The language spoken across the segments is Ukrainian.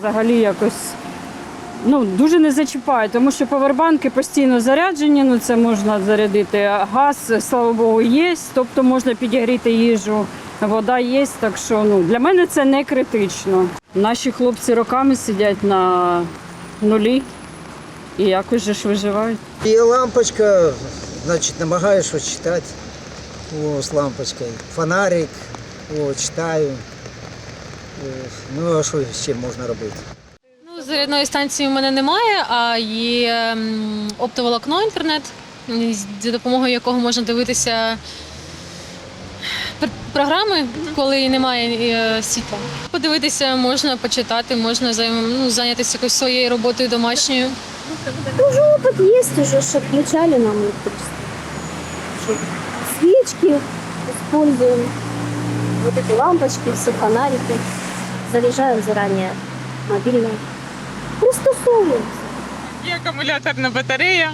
Взагалі якось ну, дуже не зачіпає, тому що повербанки постійно заряджені, ну це можна зарядити. Газ, слава Богу, є, тобто можна підігріти їжу, вода є, так що ну, для мене це не критично. Наші хлопці роками сидять на нулі і якось же ж виживають. И лампочка, значит, намагаешь что читать вот, с лампочкой. Фонарик, вот, читаю. Э, Ну, а що ще можна робити? Ну, зарядної станції у мене немає, а є м, оптоволокно інтернет, м, за допомогою якого можна дивитися пр- програми, коли немає е, світла. Подивитися можна, почитати, можна займ- ну, зайнятися якоюсь своєю роботою домашньою. Уже опыт есть, уже что включали нам электричество. Что свечки используем, вот эти лампочки, все фонарики. Заряжаем заранее мобильные. Пристосовываемся. Є акумуляторна батарея.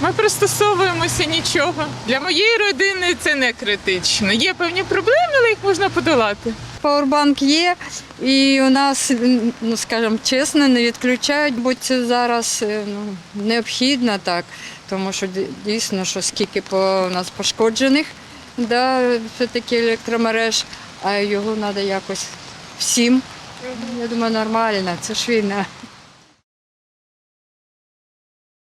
Ми пристосовуємося нічого. Для моєї родини це не критично. Є певні проблеми, але їх можна подолати. Пауербанк є, і у нас, м, ну скажімо чесно, не відключають, бо це зараз е, ну, необхідно так, тому що ді- дійсно, що скільки по у нас пошкоджених, да, все-таки електромереж, а його треба якось всім. Я думаю, нормально, це ж війна.